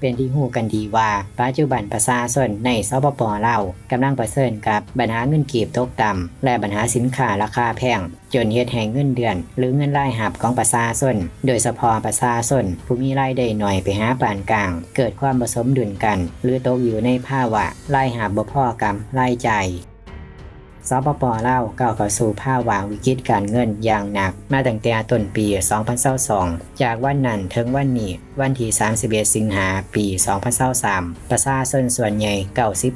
เป็นที่หู้กันดีว่า ปัจจุบันประชาชนในสปปลาวกำลังประเสริญกับปัญหาเงินกีบตกต่ำและปัญหาสินค้าราคาแพง จนเฮ็ดให้เงินเดือน หรือเงินรายหับของประชาชนโดยเฉพาะประชาชนผู้มีรายได้หน่อยไปหาปานกลาง เกิดความผสมดุลกัน หรือตกอยู่ในภาวะรายหับบ่พอกับรายจ่าย สปปลาวก้าวเข้าสู่ภาวะวิกฤตการเงินอย่างหนัก มาตั้งแต่ต้นปี 2022จากวันนั้นถึงวันนี้ วันที่ 31 สิงหาปี 2023 ประชาชนส่วนใหญ่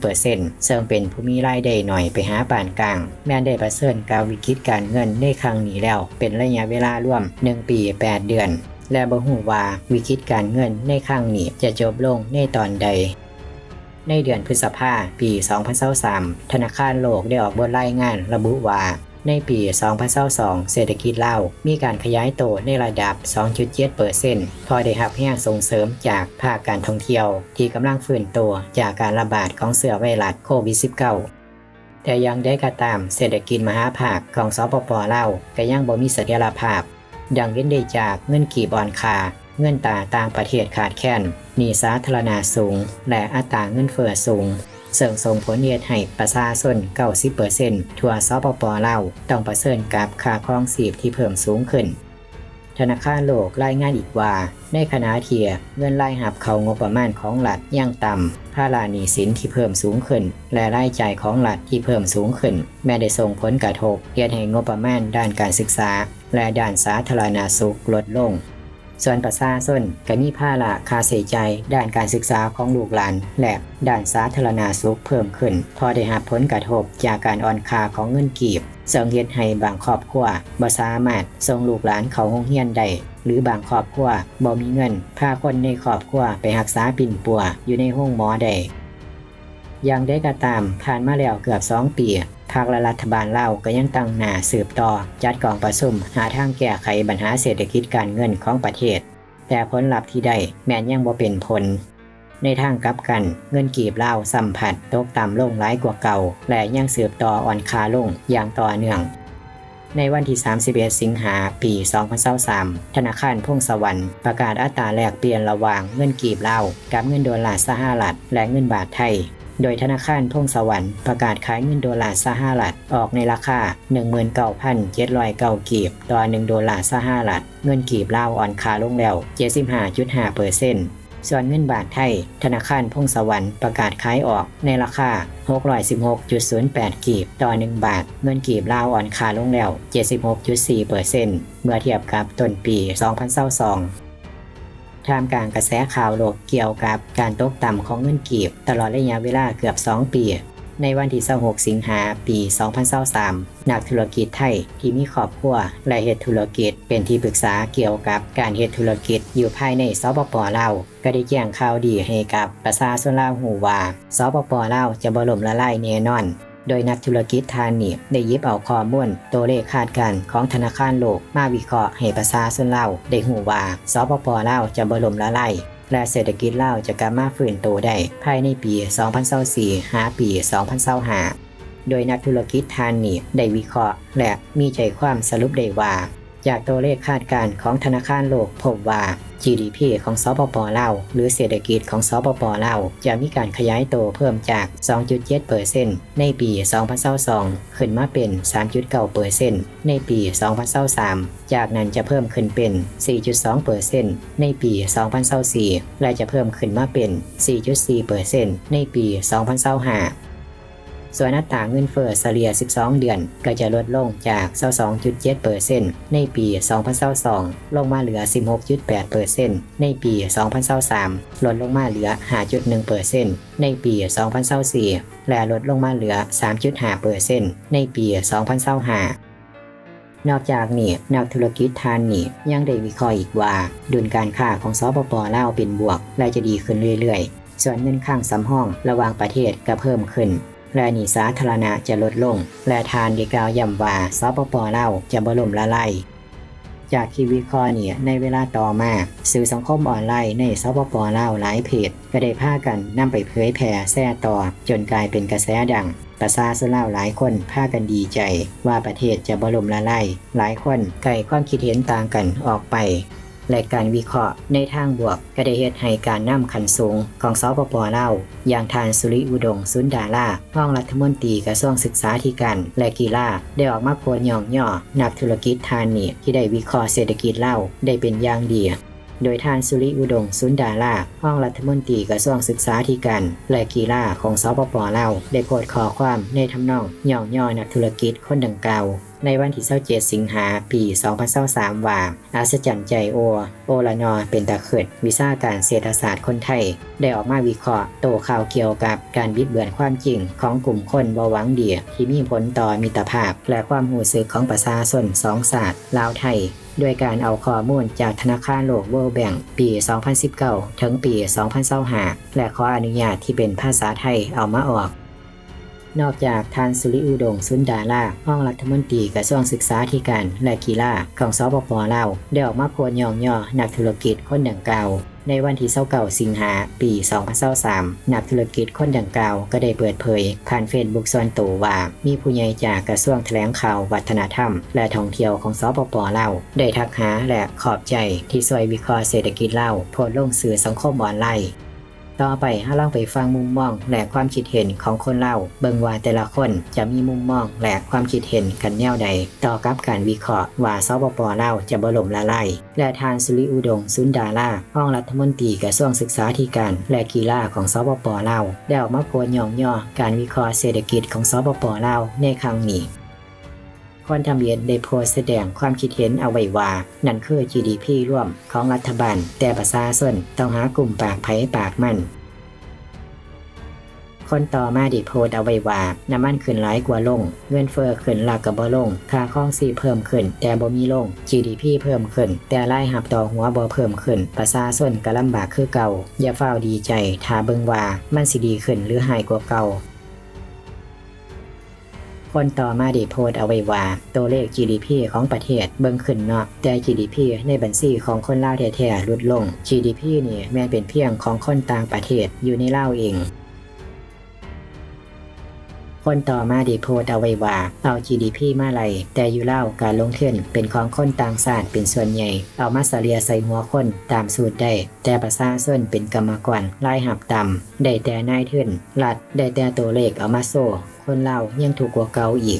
90%ซึ่งเป็นผู้มีรายได้หน่อยไปหาปานกลาง แม้ได้ประเสริญกับวิกฤตการเงินในครั้งนี้แล้ว เป็นระยะเวลาร่วม 1 ปี 8 เดือน และบ่ฮู้ว่าวิกฤตการเงินในครั้งนี้จะจบลงในตอนใด ในเดือนพฤษภาปี 2023ธนาคารโลกได้ออกบทรายงานระบุว่าในปี 2022 เศรษฐกิจลาวมีการขยายโตในระดับ 2.7%พอได้รับแรงส่งเสริมจากภาคการท่องเที่ยว ที่กำลังฟื้นตัวจากการระบาดของเชื้อไวรัสโควิด -19 แต่ยังได้กระตามเศรษฐกิจมหาภาคของสปปลาวก็ยังบ่มีเสถียรภาพ ดังเว้นได้จากเงินกีบออนคา เงินตาต่างประเทศขาดแคลนหนี้สาธารณะสูง และอัตราเงินเฟ้อสูงเสริมส่งผลเหตุให้ประชาชน90%ทั่วสปปลาวต้องประเสริญกับค่าครองชีพที่เพิ่มสูงขึ้น ธนาคารโลกรายงานอีกว่า ในขณะเที่เงินรายหับเขางบประมาณของรัฐยังต่ำภาระหนี้สินที่เพิ่มสูงขึ้น และรายจ่ายของรัฐที่เพิ่มสูงขึ้น แม้ได้ส่งผลกระทบเฮ็ดให้งบประมาณด้านการศึกษา และด้านสาธารณสุขลดลง ส่วนประชาชนก็มีภาระค่าใช้จ่ายด้านการศึกษาของลูกหลาน และด้านสาธารณสุขเพิ่มขึ้น พอได้รับผลกระทบจากการอ่อนค่าของเงินกีบส่งเฮ็ดให้บางครอบครัวบ่สามารถส่งลูกหลานเข้าโรงเรียนได้หรือบางครอบครัวบ่มีเงินพาคนในครอบครัวไปรักษาปิ่นปัวอยู่ในห้องหมอได้อย่างได้ก็ตามผ่านมาแล้วเกือบ 2 ปี ภาคและรัฐบาลเล่าก็ยังตั้งหน้าสืบต่อ จัดกองประชุม หาทางแก้ไขปัญหาเศรษฐกิจการเงินของประเทศ แต่ผลลัพธ์ที่ได้แม้นยังบ่เป็นผล ในทางกลับกัน เงินกีบเล่าสัมผัสตกต่ำลงหลายกว่าเก่า และยังสืบต่ออ่อนคาลงอย่างต่อเนื่องในวันที่ 31 สิงหา ปี 2023ธนาคารพงสวรรค์ประกาศอัตราแลกเปลี่ยนระหว่างเงินกีบเล่ากับเงินดอลลาร์สหรัฐและเงินบาทไทย โดยธนาคารพงสวรรค์ประกาศขายเงินดอลลาร์สหรัฐออกในราคา 19,709กีบต่อ1ดอลลาร์สหรัฐเงินกีบลาวอ่อนค่าลงแล้ว 75.5เปอร์เซ็นต์ส่วนเงินบาทไทย ธนาคารพงสวรรค์ประกาศขายออกในราคา 616.08 กีบต่อ 1 บาท เงินกีบลาวอ่อนค่าลงแล้ว 76.4%เปอร์เซ็นต์เมื่อเทียบกับต้นปี 2022 ท่ามกลางกระแสข่าวโลกเกี่ยวกับการตกต่ำของเงินกีบ ตลอดระยะเวลาเกือบ 2 ปี ในวันที่26สิงหาปี 2023นักธุรกิจไทยที่มีครอบครัวและเฮ็ดธุรกิจเป็นที่ปรึกษาเกี่ยวกับการเฮ็ดธุรกิจอยู่ภายในสปปลาวก็ได้แจ้งข่าวดีให้กับประชาชนลาวหูว่าสปปลาวจะบ่ล่มละลายแน่นอน โดยนักธุรกิจทานนีได้ยิบเอาข้อมูลตัวเลขคาดการณ์ของธนาคารโลกมาวิเคราะห์ให้ประชาชนลาได้หูว่าสปปลาจะบรมละลายและเศรษฐกิจเล่าจะกลับมาฟื้นตัวได้ ภายในปี 2024หาปี 2025โดยนักธุรกิจทานนีได้วิเคราะห์ และมีใจความสรุปได้ว่า จากตัวเลขคาดการณ์ของธนาคารโลกพบว่า GDP ของสปปลาวหรือเศรษฐกิจของสปปลาวจะมีการขยายตัวเพิ่มจาก 2.7%ในปี 2022ขึ้นมาเป็น 3.9%ในปี 2023 จากนั้นจะเพิ่มขึ้นเป็น 4.2%ในปี 2024 และจะเพิ่มขึ้นมาเป็น 4.4%ในปี 2025 ส่วนอัตราเงินเฟ้อเฉลี่ย 12 เดือน ก็จะลดลงจาก 22.7%ในปี 2022 ลงมาเหลือ 16.8%ในปี 2023 ลดลงมาเหลือ 5.1%ในปี 2024 และลดลงมาเหลือ 3.5%ในปี 2025นอกจากนี้นักธุรกิจทานนี่ยังได้วิเคราะห์อีกว่า ดุลการค้าของสปปลาวเป็นบวก และจะดีขึ้นเรื่อยๆ ส่วนเงินข้างสำห้องระหว่างประเทศก็เพิ่มขึ้น และหนีสาธารณะจะลดลง และทานด้กล่าวย้ำว่าสปปเลาจะบ่ล่มละลายจากที่วิเคราะห์เนี่ยในเวลาต่อมา สื่อสังคมออนไลน์ในสปปลาวหลายเพจ ก็ได้พากันนำไปเผยแพร่แซ่ต่อ จนกลายเป็นกระแสดัง ประชาชนลาวหลายคนพากันดีใจ ว่าประเทศจะบ่ล่มละลายหลายคนไก่ความคิดเห็นต่างกันออกไป และการวิเคราะห์ในทางบวกก็ได้เฮ็ดให้การนำขันสูงของสปปเลาอย่างทานสุริอุดงสุนดาราห้องรัฐมนตรีกระทรวงศึกษาธิการและกีฬาได้ออกมาโพสย่องย่อนักธุรกิจทานนี่ที่ได้วิเคราะห์เศรษฐกิจเล่าได้เป็นอย่างดี โดยท่านสุริอุดงสุนดาราห้องรัฐมนตรีกระทรวงศึกษาธิการและกีฬาของสปปลาวได้โพสต์ข้อความในทำนองย่องย่อนักธุรกิจคนดังกล่าวในวันที่27สิงหาปี 2023ว่าอัศจรรย์ใจโอ โอละนอเป็นตะเขิดวิชาการเศรษฐศาสตร์คนไทย ได้ออกมาวิเคราะห์โตข่าวเกี่ยวกับการบิดเบือนความจริงของกลุ่มคนบวังดียที่มีผลต่อมิตรภาพ และความหูสึกของประชาชนสองศาสตร์ลาวไทย ด้วยการเอาข้อมูลจากธนาคารโลก World Bank ปี 2019 ถึงปี 2025 และขออนุญาตที่เป็นภาษาไทยเอามาออก นอกจากทานสุริอุดงสุนดาราห้องรัฐมนตรีกระทรวงศึกษาธิการและกีฬาของสปปลาวได้ออกมาโพสต์ย่องย่อนักธุรกิจคนดังกล่าวในวันที่29สิงหาปี 2023นักธุรกิจคนดังกล่าวก็ได้เปิดเผย ผ่านเฟซบุ๊กส่วนตัวว่า มีผู้ใหญ่จากกระทรวงแถลงข่าววัฒนธรรม และท่องเที่ยวของสปปลาได้ทักหาและขอบใจที่ช่วยวิเคราะห์เศรษฐกิจเล่าโพสลงสื่อสังคมออนไลน์ ต่อไปให้ลองไปฟังมุมมองและความคิดเห็นของคนเล่าเบิ่งว่าแต่ละคนจะมีมุมมองและความคิดเห็นกันแนวใด ต่อกับการวิเคราะห์ว่าสปปเล่าจะบล่มละลายและทานสุริอุดงสุนดาราห้องรัฐมนตรีกระทรวงศึกษาธิการและกีฬาของสปปเล่าได้ออกมาโพสต์ย่องย่อการวิเคราะห์เศรษฐกิจของสปปเล่าในครั้งนี้ คนทำเรียนได้โพสแสดงความคิดเห็นเอาไว้ว่า นั่นคือ GDP ร่วมของรัฐบาล แต่ประชาชนต้องหากลุ่มปากไผ่ปากมันคนต่อมาด้โพสต์เอาไว้ว่า น้ำมันขึ้นหลายกว่าลง เงินเฟ้อขึ้นหลักกับบ่ลง ค่าครองชีเพิ่มขึ้น แต่บ่มีลง GDP เพิ่มขึ้น แต่รายหับต่อหัวบ่เพิ่มขึ้น ประชาชนก็ลำบากคือเก่า อย่าเฝ้าดีใจถ้าเบิ่งว่ามันสิดีขึ้นหรือหายกว่าเก่า คนต่อมาได้โพสเอาไว้ว่า ตัวเลข GDP ของประเทศเบิ่งขึ้นเนาะแต่ GDP ในบัญชีของคนลาวแท้ๆลดลง GDP นี่แม่นเป็นเพียงของคนต่างประเทศอยู่ในลาวเองคนต่อมาด้โพสเอาไว้ว่า เอา GDP มาไล่แต่อยู่เล่าการลงทุนเป็นของคนต่างชาติเป็นส่วนใหญ่ เอามาเสลียใส่หัวคนตามสูตรได้ แต่ประชาชนเป็นกรรมกรรายหับต่ำได้แต่นายทุนรัฐได้แต่ตัวเลขเอามาโซ่ คนเล่าวยั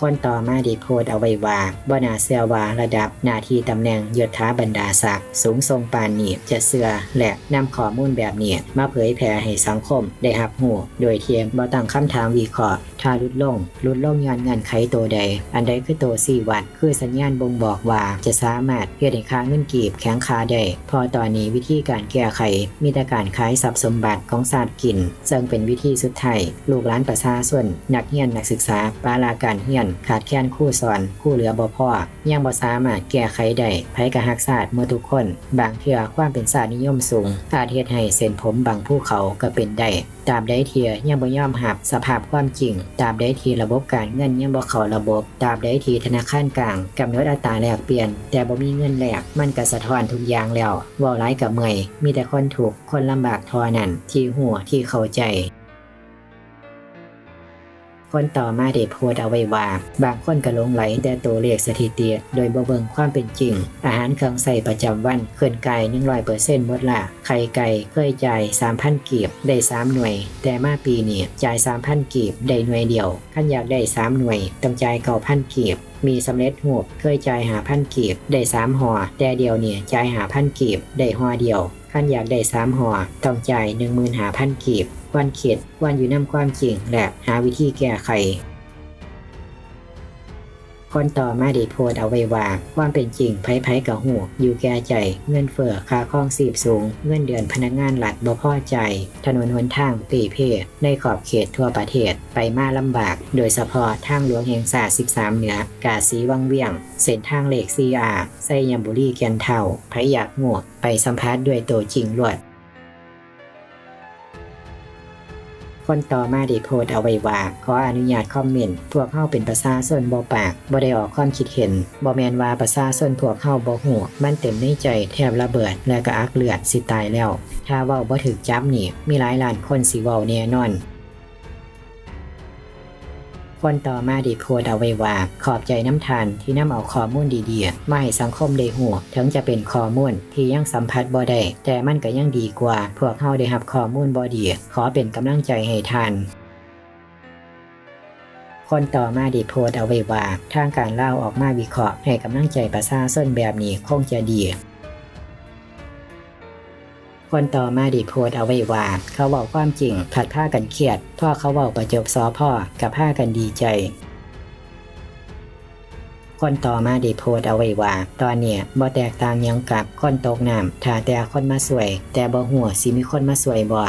คนต่อมาได้โพสเอาไว้ว่าบ่นาเสือว่าระดับหน้าที่ตำแหน่งยศถาบรรดาศักดิ์สูงทรงปานนี้จะเสือและนำข้อมูลแบบนี้ มาเผยแพร่ให้สังคมได้รับรู้โดยเทียมบ่ตั้งคำถามวิเคราะห์ถ้าลดลงลดลงย้อนเงื่อนไขตัวใด อันใดคือตัวสี่วัด คือสัญญาณบ่งบอกว่าจะสามารถเฮ็ดให้ค่าเงินกีบแข็งคาได้พอตอนนี้วิธีการแก้ไขมีแต่การขายทรัพย์สมบัติของศาสตร์กินซึ่งเป็นวิธีสุดท้ายลูกหลานประชาชนนักเรียนนักศึกษาปาลาการเรียนขาดแคลนคู่สอนคู่เหลือบ่พอยังบ่สามารถแก้ไขได้ไผกะฮักศาสตร์เมื่อทุกคน บางเทื่อความเป็นศาสตร์นิยมสูง อาจเฮ็ดให้เส้นผมบางภูเขาก็เป็นได้ตาบใดเทียยังบ่ยอมหับสภาพความจริง ตาบใดทีระบบการเงินยังบ่เข้าระบบ ตาบใดทีธนาคารกลางกำหนดอัตราแลกเปลี่ยน แต่บ่มีเงินแลกมันก็สะท้อนทุกอย่างแล้วว้าหลายกับเมยมีแต่คนถูกคนลำบากทอนั้นที่หัวที่เข้าใจ คนต่อมาได้โพสเอาไว้ว่า บางคนก็หลงไหลแต่ตัวเลขสถิติโดยบ่เบิ่งความเป็นจริง อาหารเครื่องใส่ประจำวันขึ้นไก่100%หมดละไข่ไก่เคยจ่าย3,000กีบได้3หน่วย แต่มาปีนี้จ่าย3,000กีบได้หน่วยเดียวขั้นอยากได้3หน่วยต้องจ่าย9,000กีบมีสำเร็จหูบเคยจ่ายหาพันกีบได้3ห่อแต่เดียวเนี่ยจ่ายหาพันกีบได้ห่อเดียวขั้นอยากได้3ห่อต้องจ่าย15,000กีบ วันเขียดวันอยู่น้ำความจริง และหาวิธีแก้ไขคนต่อมาได้โพสเอาไว้ว่า ความเป็นจริงไผๆกับหูอยู่แก่ใจ เงินเฟ้อค่าครองสีบสูง เงินเดือนพนักงานหลัดบ่พอใจ ถนนหนทางปีเพในขอบเขตทั่วประเทศไปมาลำบาก โดยเฉพาะทางหลวงแห่งศาสตร์13 เหนือกาสีวังเวียง เส้นทางเลขซีอาไซยามบุรีแกนเท่าไผอยากหมวกไปสัมภาษณ์ด้วยตัวจริงลวด คนต่อมาได้โพสเอาไว้ว่าขออนุญาตคอมเมนต์พวกเข้าเป็นประชาชนบ่ปากบ่ได้ออกความคิดเห็นบ่แมนว่าประชาชนพวกเข้าบ่ฮู้มันเต็มในใจแทบระเบิด และก็อักเลือดสิตายแล้ว ถ้าว่าบ่ถึกจับนี่มีหลายล้านคนสิเว้าแน่นอน คนต่อมาได้โพสต์เอาไว้ว่า ขอบใจน้ำทานที่นำเอาข้อมูลดีๆมาให้สังคมได้หูถึงจะเป็นข้อมูลที่ยังสัมผัสบ่ได้แต่มันก็ยังดีกว่า พวกเฮาได้รับข้อมูลบ่ดี ขอเป็นกำลังใจให้ทานคนต่อมาได้โพสต์เอาไว้ว่า ทางการเล่าออกมาวิเคราะห์ให้กำลังใจประชาชนแบบนี้คงจะดี คนต่อมาได้โพสต์เอาไว้ว่า เขาบอกความจริงผัดผ้ากันเครียด พ่อเขาเว้าประจบซอพ่อกับผ้ากันดีใจคนต่อมาได้โพสต์เอาไว้ว่า ตอนเนี้ยบ่แตกต่างหยังกับคนตกน้ำถ้าแต่คนมาสวย แต่บ่หัวาสิมีคนมาสวยบ่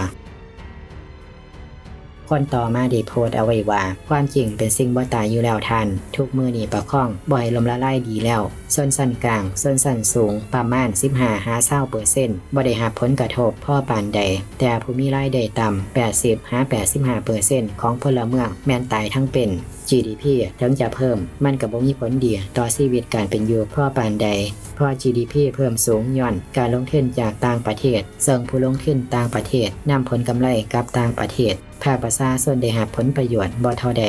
คนต่อมาได้โพสต์เอาไว้ว่า ความจริงเป็นสิ่งบ่ตายอยู่แล้วทันทุกมือนี่ประคอง บ่อยลมละลายดีแล้วส่วนสั้นกลางส่วนสั้นสูง ประมาณ15หาเศร้าเปอร์เซ็นต์บ่ได้รับผลกระทบพ่อปานใด แต่ผู้มีรายได้ต่ำ80หา85เปอร์เซ็นต์ของพลเมืองแม่นตายทั้งเป็น GDP ถึงจะเพิ่ม มันก็บ่มีผลดีต่อชีวิตการเป็นอยู่พ่อปานใดเพราะ GDP เพิ่มสูงย่อน การลงทุนจากต่างประเทศ ซึ่งผู้ลงทุนต่างประเทศนำผลกำไรกลับต่างประเทศ ภาคประชาชนได้หาผลประโยชน์บ่เท่าใด